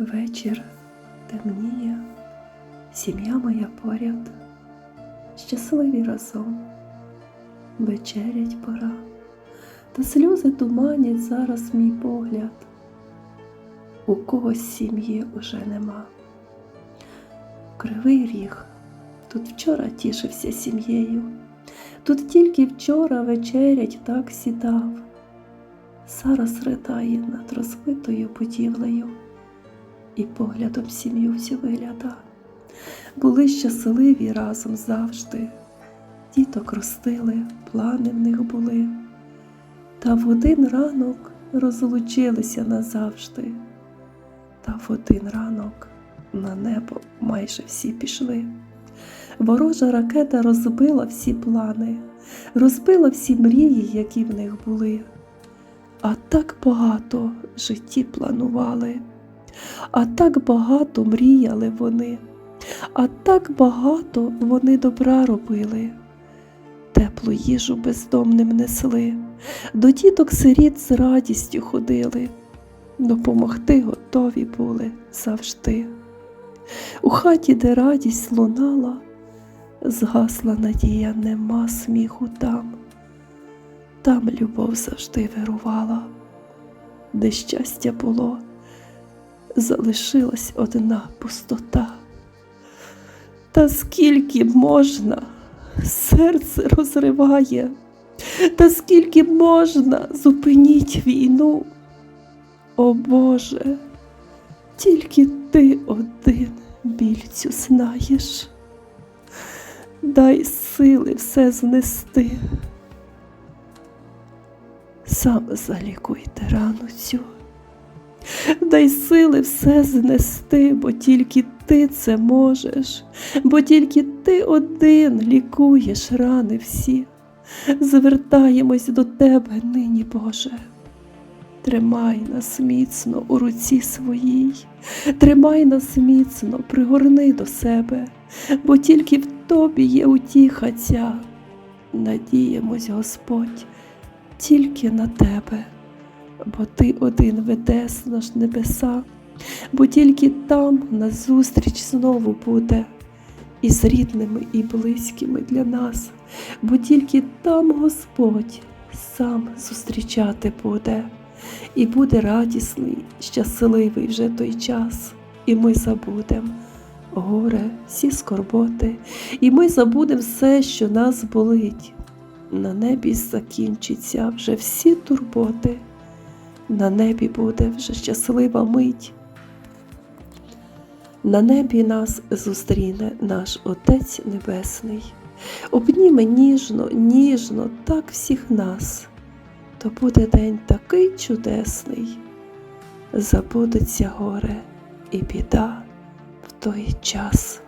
Вечір темніє, сім'я моя поряд, щасливі разом, вечерять пора, та сльози туманять зараз мій погляд. У когось сім'ї уже нема. Кривий ріг, тут вчора тішився сім'єю, тут тільки вчора вечерять так сідав, зараз ридає над розбитою будівлею і поглядом сім'ю всю вигляда. Були щасливі разом завжди, діток ростили, плани в них були, та в один ранок розлучилися назавжди, та в один ранок на небо майже всі пішли. Ворожа ракета розбила всі плани, розбила всі мрії, які в них були. А так багато житті планували. А так багато мріяли вони, а так багато вони добра робили, теплу їжу бездомним несли, до діток сиріт з радістю ходили, допомогти готові були завжди. У хаті, де радість лунала, згасла надія, нема сміху там, там любов завжди вирувала, де щастя було залишилась одна пустота. Та скільки можна, серце розриває, та скільки можна зупиніть війну. О Боже, тільки ти один біль цю знаєш. Дай сили все знести. Сам залікуйте рану цю. Дай сили все знести, бо тільки ти це можеш, бо тільки ти один лікуєш рани всі. Звертаємось до тебе нині, Боже. Тримай нас міцно у руці своїй, тримай нас міцно, пригорни до себе, бо тільки в тобі є утіха ця. Надіємось, Господь, тільки на тебе бо ти один ведеш наш небеса, бо тільки там назустріч знову буде, і з рідними, і близькими для нас, бо тільки там Господь сам зустрічати буде, і буде радісний, щасливий вже той час, і ми забудем. Горе, всі скорботи, і ми забудемо все, що нас болить. На небі закінчиться вже всі турботи на небі буде вже щаслива мить. На небі нас зустріне наш Отець Небесний, обніме ніжно, ніжно так всіх нас, то буде день такий чудесний, забудеться горе і біда в той час.